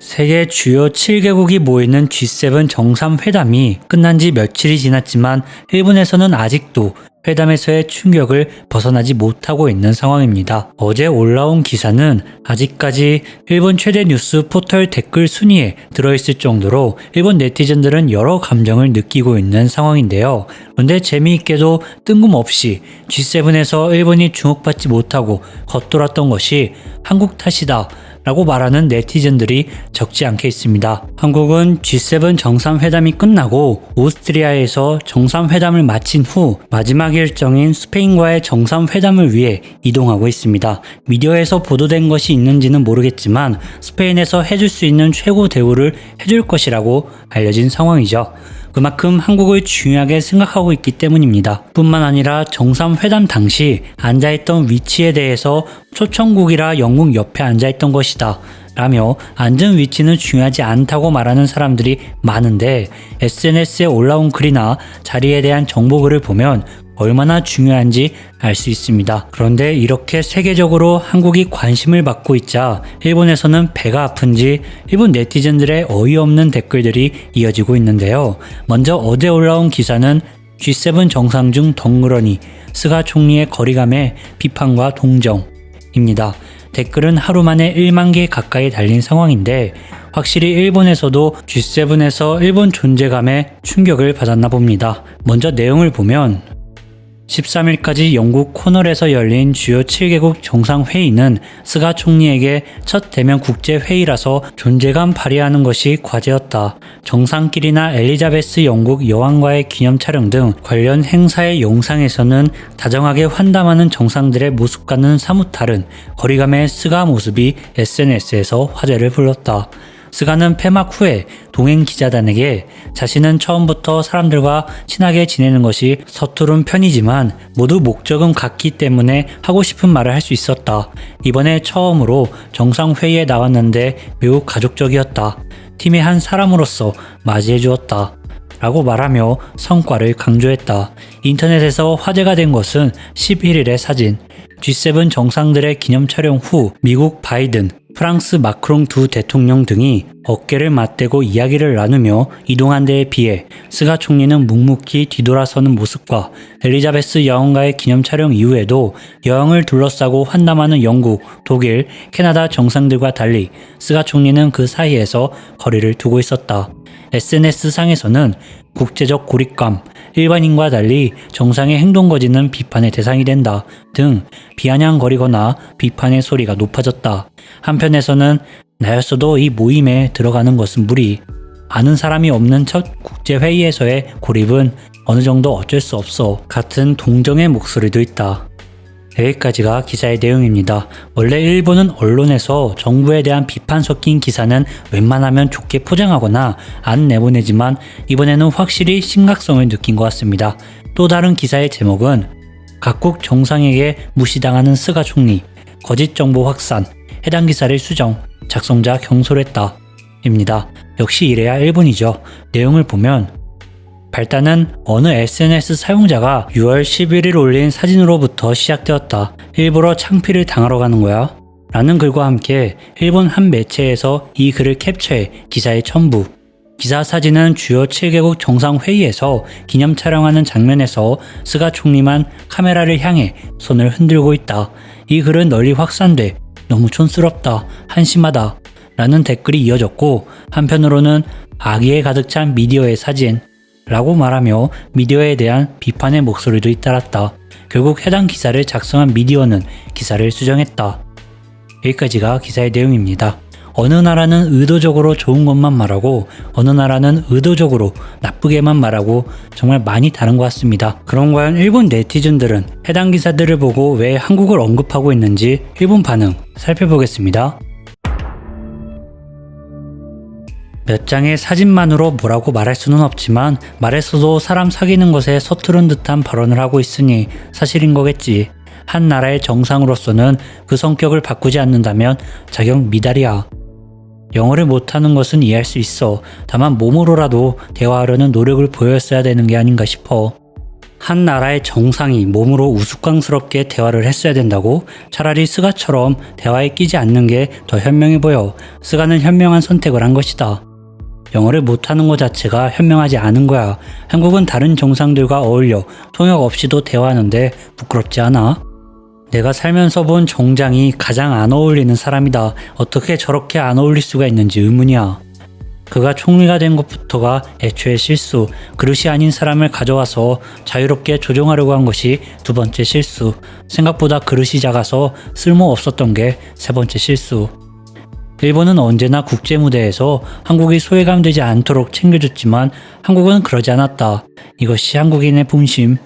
세계 주요 7개국이 모이는 G7 정상회담이 끝난 지 며칠이 지났지만 일본에서는 아직도 회담에서의 충격을 벗어나지 못하고 있는 상황입니다. 어제 올라온 기사는 아직까지 일본 최대 뉴스 포털 댓글 순위에 들어있을 정도로 일본 네티즌들은 여러 감정을 느끼고 있는 상황인데요. 그런데 재미있게도 뜬금없이 G7에서 일본이 주목받지 못하고 겉돌았던 것이 한국 탓이다. 라고 말하는 네티즌들이 적지 않게 있습니다. 한국은 G7 정상회담이 끝나고 오스트리아에서 정상회담을 마친 후 마지막 일정인 스페인과의 정상회담을 위해 이동하고 있습니다. 미디어에서 보도된 것이 있는지는 모르겠지만 스페인에서 해줄 수 있는 최고 대우를 해줄 것이라고 알려진 상황이죠. 그만큼 한국을 중요하게 생각하고 있기 때문입니다. 뿐만 아니라 정상회담 당시 앉아있던 위치에 대해서 초청국이라 영국 옆에 앉아있던 것이다. 라며 앉은 위치는 중요하지 않다고 말하는 사람들이 많은데 SNS에 올라온 글이나 자리에 대한 정보글을 보면 얼마나 중요한지 알 수 있습니다. 그런데 이렇게 세계적으로 한국이 관심을 받고 있자 일본에서는 배가 아픈지 일본 네티즌들의 어이없는 댓글들이 이어지고 있는데요. 먼저 어제 올라온 기사는 G7 정상 중 덩그러니 스가 총리의 거리감에 비판과 동정입니다. 댓글은 하루 만에 1만 개 가까이 달린 상황인데 확실히 일본에서도 G7에서 일본 존재감에 충격을 받았나 봅니다. 먼저 내용을 보면 13일까지 영국 코널에서 열린 주요 7개국 정상회의는 스가 총리에게 첫 대면 국제회의라서 존재감 발휘하는 것이 과제였다. 정상끼리나 엘리자베스 영국 여왕과의 기념 촬영 등 관련 행사의 영상에서는 다정하게 환담하는 정상들의 모습과는 사뭇 다른 거리감의 스가 모습이 SNS에서 화제를 불렀다. 스가는 폐막 후에 동행 기자단에게 자신은 처음부터 사람들과 친하게 지내는 것이 서투른 편이지만 모두 목적은 같기 때문에 하고 싶은 말을 할 수 있었다. 이번에 처음으로 정상회의에 나왔는데 매우 가족적이었다. 팀의 한 사람으로서 맞이해 주었다. 라고 말하며 성과를 강조했다. 인터넷에서 화제가 된 것은 11일의 사진. G7 정상들의 기념 촬영 후 미국 바이든, 프랑스 마크롱 두 대통령 등이 어깨를 맞대고 이야기를 나누며 이동한 데에 비해 스가 총리는 묵묵히 뒤돌아서는 모습과 엘리자베스 여왕과의 기념 촬영 이후에도 여왕을 둘러싸고 환담하는 영국, 독일, 캐나다 정상들과 달리 스가 총리는 그 사이에서 거리를 두고 있었다. SNS상에서는 국제적 고립감, 일반인과 달리 정상의 행동 거지는 비판의 대상이 된다 등 비아냥거리거나 비판의 소리가 높아졌다. 한편에서는 나였어도 이 모임에 들어가는 것은 무리. 아는 사람이 없는 첫 국제회의에서의 고립은 어느 정도 어쩔 수 없어. 같은 동정의 목소리도 있다. 여기까지가 기사의 내용입니다. 원래 일본은 언론에서 정부에 대한 비판 섞인 기사는 웬만하면 좋게 포장하거나 안 내보내지만 이번에는 확실히 심각성을 느낀 것 같습니다. 또 다른 기사의 제목은 각국 정상에게 무시당하는 스가 총리, 거짓 정보 확산, 해당 기사를 수정, 작성자 경솔했다. 입니다. 역시 이래야 일본이죠. 내용을 보면 발단은 어느 SNS 사용자가 6월 11일 올린 사진으로부터 시작되었다. 일부러 창피를 당하러 가는 거야. 라는 글과 함께 일본 한 매체에서 이 글을 캡처해 기사에 첨부. 기사 사진은 주요 7개국 정상회의에서 기념 촬영하는 장면에서 스가 총리만 카메라를 향해 손을 흔들고 있다. 이 글은 널리 확산돼 너무 촌스럽다, 한심하다 라는 댓글이 이어졌고 한편으로는 악의에 가득 찬 미디어의 사진 라고 말하며 미디어에 대한 비판의 목소리도 잇따랐다. 결국 해당 기사를 작성한 미디어는 기사를 수정했다. 여기까지가 기사의 내용입니다. 어느 나라는 의도적으로 좋은 것만 말하고 어느 나라는 의도적으로 나쁘게만 말하고 정말 많이 다른 것 같습니다. 그럼 과연 일본 네티즌들은 해당 기사들을 보고 왜 한국을 언급하고 있는지 일본 반응 살펴보겠습니다. 몇 장의 사진만으로 뭐라고 말할 수는 없지만 말했어도 사람 사귀는 것에 서투른 듯한 발언을 하고 있으니 사실인 거겠지. 한 나라의 정상으로서는 그 성격을 바꾸지 않는다면 자격 미달이야. 영어를 못하는 것은 이해할 수 있어. 다만 몸으로라도 대화하려는 노력을 보였어야 되는 게 아닌가 싶어. 한 나라의 정상이 몸으로 우스꽝스럽게 대화를 했어야 된다고 차라리 스가처럼 대화에 끼지 않는 게 더 현명해 보여. 스가는 현명한 선택을 한 것이다. 영어를 못하는 것 자체가 현명하지 않은 거야. 한국은 다른 정상들과 어울려 통역 없이도 대화하는데 부끄럽지 않아? 내가 살면서 본 정장이 가장 안 어울리는 사람이다. 어떻게 저렇게 안 어울릴 수가 있는지 의문이야. 그가 총리가 된 것부터가 애초에 실수, 그릇이 아닌 사람을 가져와서 자유롭게 조종하려고 한 것이 두 번째 실수, 생각보다 그릇이 작아서 쓸모 없었던 게 세 번째 실수. 일본은 언제나 국제 무대에서 한국이 소외감되지 않도록 챙겨줬지만 한국은 그러지 않았다. 이것이 한국인의 본심.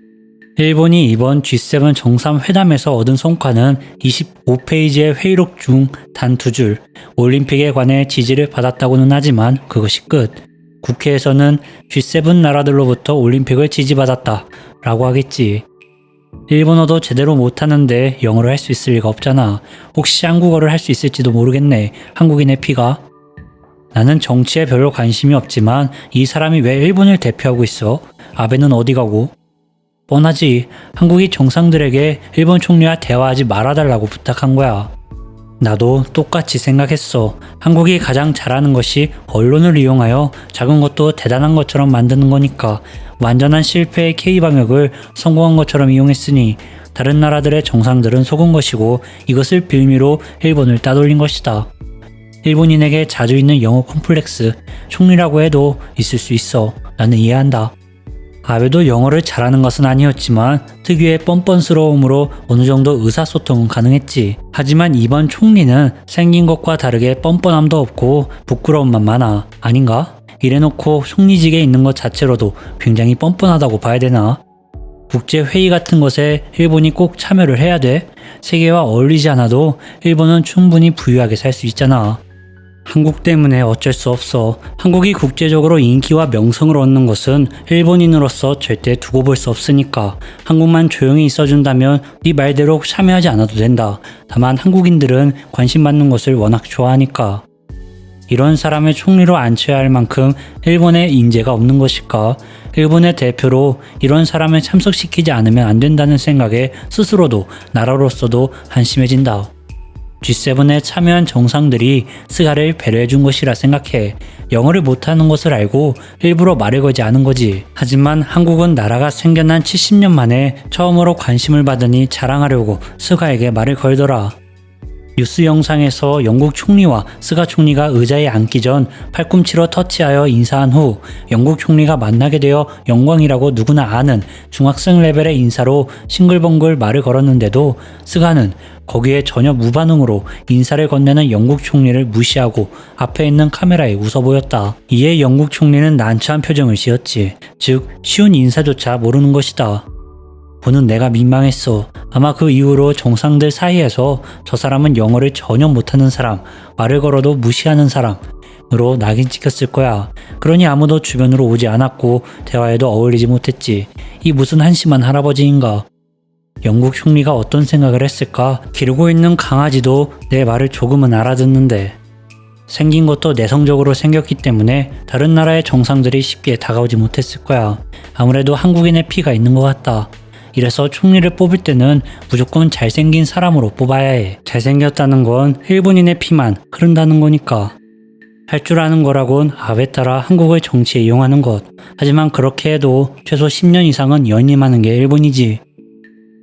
일본이 이번 G7 정상회담에서 얻은 성과는 25페이지의 회의록 중 단 두 줄, 올림픽에 관해 지지를 받았다고는 하지만 그것이 끝. 국회에서는 G7 나라들로부터 올림픽을 지지받았다. 라고 하겠지. 일본어도 제대로 못하는데 영어를 할 수 있을 리가 없잖아. 혹시 한국어를 할 수 있을지도 모르겠네. 한국인의 피가. 나는 정치에 별로 관심이 없지만 이 사람이 왜 일본을 대표하고 있어? 아베는 어디 가고? 뻔하지. 한국이 정상들에게 일본 총리와 대화하지 말아달라고 부탁한 거야. 나도 똑같이 생각했어. 한국이 가장 잘하는 것이 언론을 이용하여 작은 것도 대단한 것처럼 만드는 거니까 완전한 실패의 K방역을 성공한 것처럼 이용했으니 다른 나라들의 정상들은 속은 것이고 이것을 빌미로 일본을 따돌린 것이다. 일본인에게 자주 있는 영어 콤플렉스, 총리라고 해도 있을 수 있어. 나는 이해한다. 아베도 영어를 잘하는 것은 아니었지만 특유의 뻔뻔스러움으로 어느 정도 의사소통은 가능했지. 하지만 이번 총리는 생긴 것과 다르게 뻔뻔함도 없고 부끄러움만 많아. 아닌가? 이래놓고 총리직에 있는 것 자체로도 굉장히 뻔뻔하다고 봐야 되나? 국제회의 같은 것에 일본이 꼭 참여를 해야 돼? 세계와 어울리지 않아도 일본은 충분히 부유하게 살 수 있잖아. 한국 때문에 어쩔 수 없어. 한국이 국제적으로 인기와 명성을 얻는 것은 일본인으로서 절대 두고 볼 수 없으니까. 한국만 조용히 있어준다면 네 말대로 참여하지 않아도 된다. 다만 한국인들은 관심 받는 것을 워낙 좋아하니까. 이런 사람을 총리로 앉혀야 할 만큼 일본에 인재가 없는 것일까? 일본의 대표로 이런 사람을 참석시키지 않으면 안 된다는 생각에 스스로도 나라로서도 한심해진다. G7에 참여한 정상들이 스가를 배려해 준 것이라 생각해. 영어를 못하는 것을 알고 일부러 말을 걸지 않은 거지. 하지만 한국은 나라가 생겨난 70년 만에 처음으로 관심을 받으니 자랑하려고 스가에게 말을 걸더라. 뉴스 영상에서 영국 총리와 스가 총리가 의자에 앉기 전 팔꿈치로 터치하여 인사한 후 영국 총리가 만나게 되어 영광이라고 누구나 아는 중학생 레벨의 인사로 싱글벙글 말을 걸었는데도 스가는 거기에 전혀 무반응으로 인사를 건네는 영국 총리를 무시하고 앞에 있는 카메라에 웃어 보였다. 이에 영국 총리는 난처한 표정을 지었지. 즉, 쉬운 인사조차 모르는 것이다. 보는 내가 민망했어. 아마 그 이후로 정상들 사이에서 저 사람은 영어를 전혀 못하는 사람, 말을 걸어도 무시하는 사람 으로 낙인 찍혔을 거야. 그러니 아무도 주변으로 오지 않았고 대화에도 어울리지 못했지. 이 무슨 한심한 할아버지인가. 영국 총리가 어떤 생각을 했을까? 기르고 있는 강아지도 내 말을 조금은 알아듣는데. 생긴 것도 내성적으로 생겼기 때문에 다른 나라의 정상들이 쉽게 다가오지 못했을 거야. 아무래도 한국인의 피가 있는 것 같다. 이래서 총리를 뽑을 때는 무조건 잘생긴 사람으로 뽑아야 해. 잘생겼다는 건 일본인의 피만 흐른다는 거니까. 할 줄 아는 거라곤 아베 따라 한국을 정치에 이용하는 것. 하지만 그렇게 해도 최소 10년 이상은 연임하는 게 일본이지.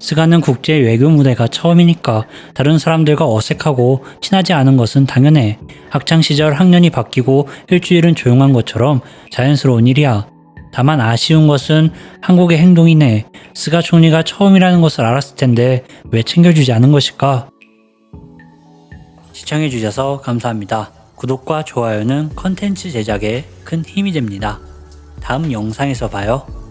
스가는 국제 외교 무대가 처음이니까 다른 사람들과 어색하고 친하지 않은 것은 당연해. 학창 시절 학년이 바뀌고 일주일은 조용한 것처럼 자연스러운 일이야. 다만 아쉬운 것은 한국의 행동이 네. 스가 총리가 처음이라는 것을 알았을 텐데 왜 챙겨주지 않은 것일까? 시청해주셔서 감사합니다. 구독과 좋아요는 컨텐츠 제작에 큰 힘이 됩니다. 다음 영상에서 봐요.